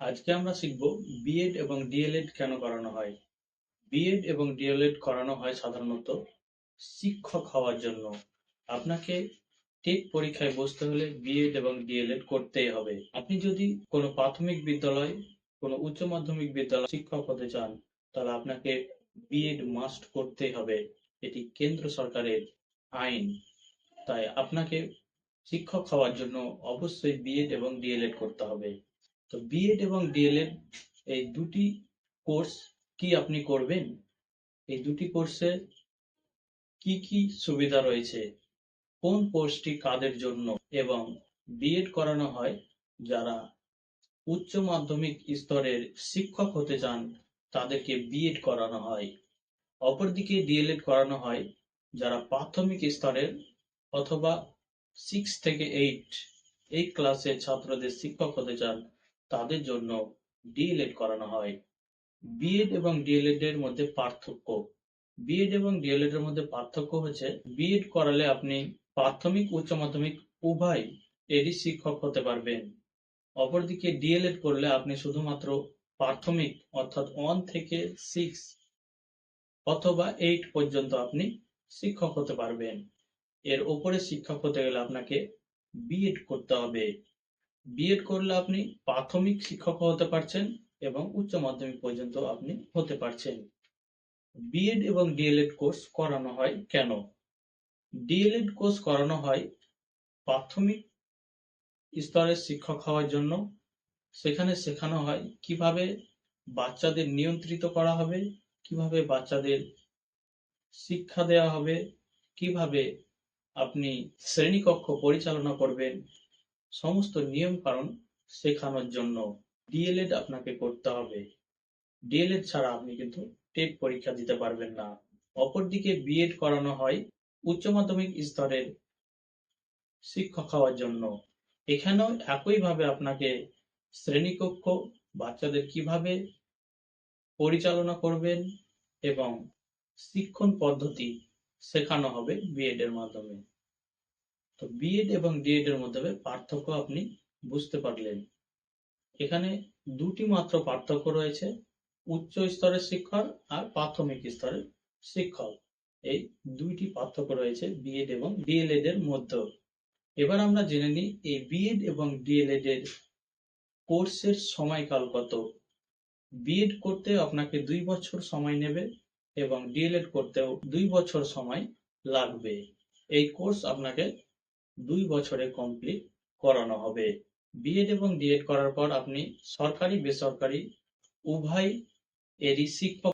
আজকে আমরা শিখব বিএড এবং ডিএলএড কেন করানো হয়। বিএড এবং ডিএলএড করানো হয় সাধারণত শিক্ষক হওয়ার জন্য। আপনাকে টেট পরীক্ষায় বসতে হলে বিএড এবং ডিএলএড করতেই হবে। আপনি যদি কোনো প্রাথমিক বিদ্যালয়, কোনো উচ্চ মাধ্যমিক বিদ্যালয় শিক্ষক হতে চান, তাহলে আপনাকে বিএড মাস্ট করতেই হবে। এটি কেন্দ্র সরকারের আইন। তাই আপনাকে শিক্ষক হওয়ার জন্য অবশ্যই বিএড এবং ডিএলএড করতে হবে। তো বিএড এবং ডিএলএড এই দুটি কোর্স কি আপনি করবেন? এই দুটি কোর্সে কি কি সুবিধা রয়েছে? কোন কোর্সটি কাদের জন্য? এবং বিএড করানো হয় যারা উচ্চ মাধ্যমিক স্তরের শিক্ষক হতে চান, তাদেরকে বিএড করানো হয়। অপরদিকে ডিএলএড করানো হয় যারা প্রাথমিক স্তরের অথবা সিক্স থেকে এইট এই ক্লাসের ছাত্রদের শিক্ষক হতে চান তাদের জন্য ডিএলএড করানো হয়। বিএড এবং ডিএলএড এর মধ্যে পার্থক্য। বিএড এবং ডিএলএড এর মধ্যে পার্থক্য হচ্ছে বিএড করালে আপনি প্রাথমিক, উচ্চ মাধ্যমিক উভয় এরই শিক্ষক হতে পারবেন। অপরদিকে ডিএলএড করলে আপনি শুধুমাত্র প্রাথমিক অর্থাৎ ওয়ান থেকে সিক্স অথবা এইট পর্যন্ত আপনি শিক্ষক হতে পারবেন। এর ওপরে শিক্ষক হতে গেলে আপনাকে বিএড করতে হবে। বিএড করলে আপনি প্রাথমিক শিক্ষক হতে পারছেন এবং উচ্চ মাধ্যমিক পর্যন্ত আপনি হতে পারছেন। বিএড এবং ডিএলএড কোর্স করানো হয় কেন? ডিএলএড কোর্স করানো হয় প্রাথমিক স্তরের শিক্ষক হওয়ার জন্য। সেখানে শেখানো হয় কীভাবে বাচ্চাদের নিয়ন্ত্রিত করা হবে, কীভাবে বাচ্চাদের শিক্ষা দেওয়া হবে, কীভাবে আপনি শ্রেণীকক্ষ পরিচালনা করবেন সমস্ত নিয়ম কারণ শেখানোর জন্য ডিএলএড আপনাকে করতে হবে। ডিএলএড ছাড়া আপনি কিন্তু টেট পরীক্ষা দিতে পারবেন না। অপরদিকে বিএড করানো হয় উচ্চ মাধ্যমিক স্তরের শিক্ষক হওয়ার জন্য। এখানেও একইভাবে আপনাকে শ্রেণীকক্ষ, বাচ্চাদের কীভাবে পরিচালনা করবেন এবং শিক্ষণ পদ্ধতি শেখানো হবে বিএড এর মাধ্যমে। তো বিএড এবং ডিএড এর মধ্যে পার্থক্য আপনি বুঝতে পারলেন। এখানে দুটি মাত্র পার্থক্য রয়েছে, উচ্চ স্তরের শিক্ষক আর প্রাথমিক স্তরের শিক্ষক এই দুইটি পার্থক্য রয়েছে বিএড এবং ডিএলএড এর মধ্যে এবার আমরা জেনে নিই এই বিএড এবং ডিএলএড এর কোর্সের সময়কাল কত। বিএড করতে আপনাকে দুই বছর সময় নেবে এবং ডিএলএড করতেও দুই বছর সময় লাগবে। এই কোর্স আপনাকে দুই বছরে কমপ্লিট করানো হবে। বিএড এবং ডিএড করার পর আপনি সরকারি, বেসরকারি, উভয় এরই শিক্ষক